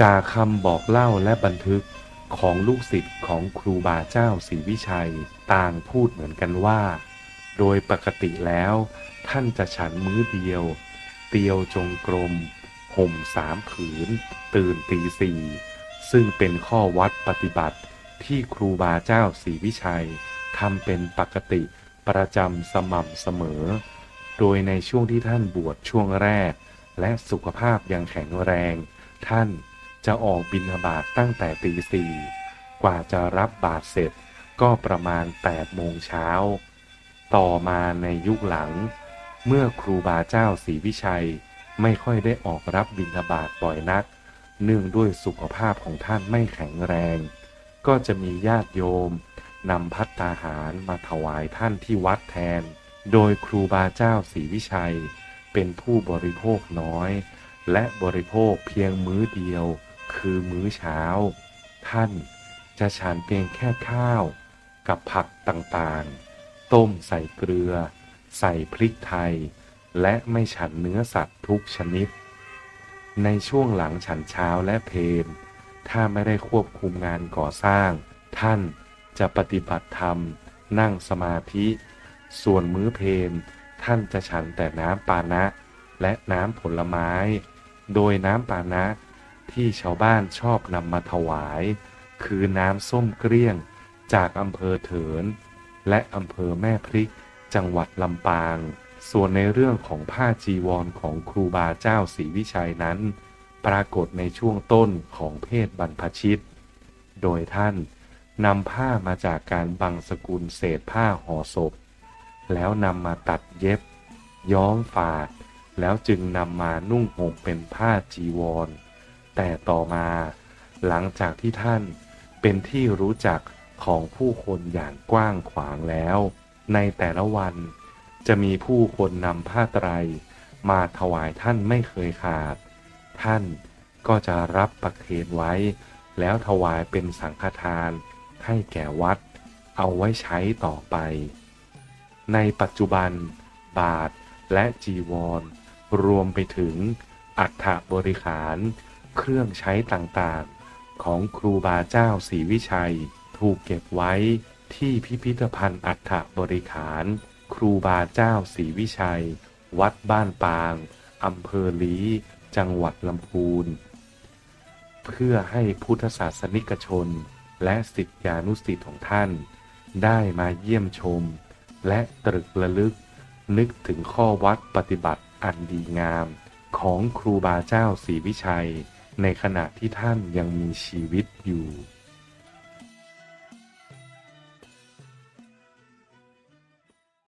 จากคำบอกเล่าและบันทึกของลูกศิษย์ของครูบาเจ้าศรีวิชัยต่างพูดเหมือนกันว่า โดยปกติแล้วท่านจะฉันมื้อเดียว เตียวจงกรมห่มสามผืน ตื่นตีสี่ซึ่งเป็นข้อวัดปฏิบัติที่ครูบาเจ้าศรีวิชัยทำเป็นปกติประจำสม่ำเสมอ โดยในช่วงที่ท่านบวชช่วงแรก และสุขภาพยังแข็งแรง ท่าน จะออกบิณฑบาตตั้งแต่ตีสี่กว่าจะรับบาตรเสร็จก็ประมาณ8โมงเช้า ต่อมาในยุคหลัง เมื่อครูบาเจ้าศรีวิชัยไม่ค่อยได้ออกรับบิณฑบาตบ่อยนัก เนื่องด้วยสุขภาพของท่านไม่แข็งแรง ก็จะมีญาติโยมนำพัตตาหารมาถวายท่านที่วัดแทน โดยครูบาเจ้าศรีวิชัย เป็นผู้บริโภคน้อย และบริโภคเพียงมื้อเดียว คือมื้อเช้า ท่านจะฉันเพียงแค่ข้าว กับผักต่างๆ ต้มใส่เกลือ ใส่พริกไทย และไม่ฉันเนื้อสัตว์ทุกชนิด ในช่วงหลังฉันเช้าและเพลถ้าไม่ได้ควบคุมงานก่อสร้าง ท่านจะปฏิบัติธรรม นั่งสมาธิ ส่วนมื้อเพลท่านจะฉันแต่น้ำปานะ และน้ำผลไม้ โดยน้ำปานะ ที่ชาวบ้านชอบนำมาถวาย คือน้ำส้มเกลี้ยง จากอำเภอเถิน และอำเภอแม่พริก จังหวัดลำปาง ส่วนในเรื่องของผ้าจีวรของครูบาเจ้าศรีวิชัยนั้น ปรากฏในช่วงต้นของเพศบรรพชิต โดยท่านนำผ้ามาจากการบังสกุลเศษผ้าห่อศพ แล้วนำมาตัดเย็บ ย้อมฝาด แล้วจึงนำมานุ่งห่มเป็นผ้าจีวร แต่ต่อมา หลังจากที่ท่านเป็นที่รู้จักของผู้คนอย่างกว้างขวางแล้ว ในแต่ละวันจะมีผู้คนนำผ้าไตร มาถวายท่านไม่เคยขาด ท่านก็จะรับประเคนไว้ แล้วถวายเป็นสังฆทาน ให้แก่วัด เอาไว้ใช้ต่อไป ในปัจจุบัน บาทและจีวร รวมไปถึงอัฐบริขาร เครื่องใช้ต่างๆ ของครูบาเจ้าศรีวิชัย ถูกเก็บไว้ที่พิพิธภัณฑ์อัฐบริขาร ครูบาเจ้าศรีวิชัย วัดบ้านปางอำเภอลีจังหวัดลำพูน เพื่อให้พุทธศาสนิกชน และสิทธิานุสิทธิของท่าน ได้มาเยี่ยมชม และตรึกระลึก นึกถึงข้อวัดปฏิบัติอันดีงามของครูบาเจ้าศรีวิชัย ในขณะที่ท่านยังมีชีวิตอยู่